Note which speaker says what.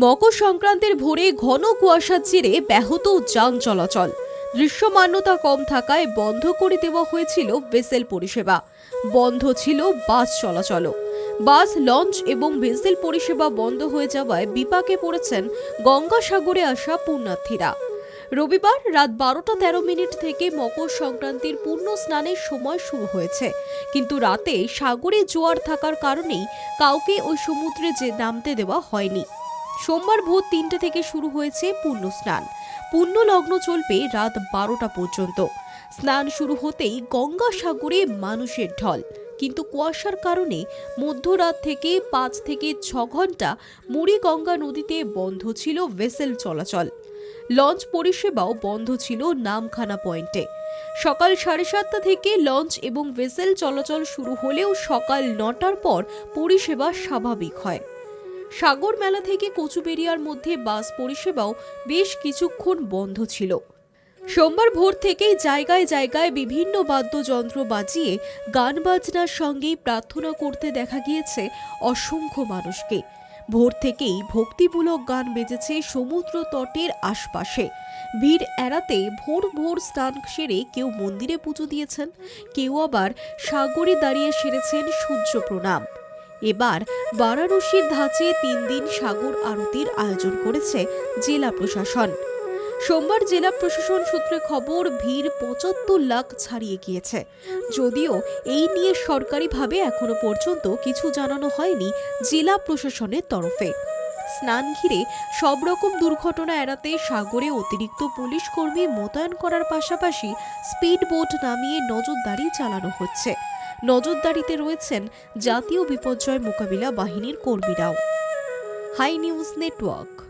Speaker 1: মকর সংক্রান্তির ভোরে ঘন কুয়াশার জেরে ব্যাহত যান চলাচল। দৃশ্যমান্যতা কম থাকায় বন্ধ করে দেওয়া হয়েছিল ভেসেল পরিষেবা। বন্ধ ছিল বাস চলাচলও। বাস, লঞ্চ এবং ভেসেল পরিষেবা বন্ধ হয়ে যাওয়ায় বিপাকে পড়েছেন গঙ্গাসাগরে আসা পুণ্যার্থীরা। রবিবার রাত বারোটা তেরো মিনিট থেকে মকর সংক্রান্তির পূর্ণ স্নানের সময় শুরু হয়েছে। কিন্তু রাতে সাগরে জোয়ার থাকার কারণেই কাউকে ওই সমুদ্রে যে নামতে দেওয়া হয়নি। সোমবার ভোর তিনটে থেকে শুরু হয়েছে পূর্ণ স্নান। পূর্ণ লগ্ন চলবে রাত বারোটা পর্যন্ত। স্নান শুরু হতেই গঙ্গা সাগরে মানুষের ঢল। কিন্তু কুয়াশার কারণে মধ্যরাত থেকে পাঁচ থেকে ছ ঘণ্টা মুড়িগঙ্গা নদীতে বন্ধ ছিল ভেসেল চলাচল। লঞ্চ পরিষেবাও বন্ধ ছিল নামখানা পয়েন্টে। সকাল সাড়ে সাতটা থেকে লঞ্চ এবং ভেসেল চলাচল শুরু হলেও সকাল নটার পর পরিষেবা স্বাভাবিক হয়। সাগর মেলা থেকে কচুবেরিয়ার মধ্যে বাস পরিষেবাও বেশ কিছুক্ষণ বন্ধ ছিল। সোমবার ভোর থেকেই জায়গায় জায়গায় বিভিন্ন বাদ্যযন্ত্র বাজিয়ে গান বাজনার সঙ্গেই প্রার্থনা করতে দেখা গিয়েছে অসংখ্য মানুষকে। ভোর থেকেই ভক্তিমূলক গান বেজেছে সমুদ্র তটের আশপাশে। ভিড় এড়াতে ভোর ভোর স্নান সেরে কেউ মন্দিরে পুজো দিয়েছেন, কেউ আবার সাগরে দাঁড়িয়ে সেরেছেন সূর্য প্রণাম। এবার বারাণসীর ধাঁচে তিন দিন সাগর আরতির আয়োজন করেছে জেলা প্রশাসন। সোমবার জেলা প্রশাসন সূত্রে খবর, ভিড় পঁচাত্তর লাখ ছাড়িয়ে গিয়েছে। যদিও এই নিয়ে সরকারিভাবে এখনও পর্যন্ত কিছু জানানো হয়নি জেলা প্রশাসনের তরফে। স্নান ঘিরে সব রকম দুর্ঘটনা এড়াতে সাগরে অতিরিক্ত পুলিশ কর্মী মোতায়েন করার পাশাপাশি স্পিড বোট নামিয়ে নজরদারি চালানো হচ্ছে। নজরদারিতে রয়েছেন জাতীয় বিপর্যয় মোকাবিলা বাহিনীর কর্মীরাও। High news network.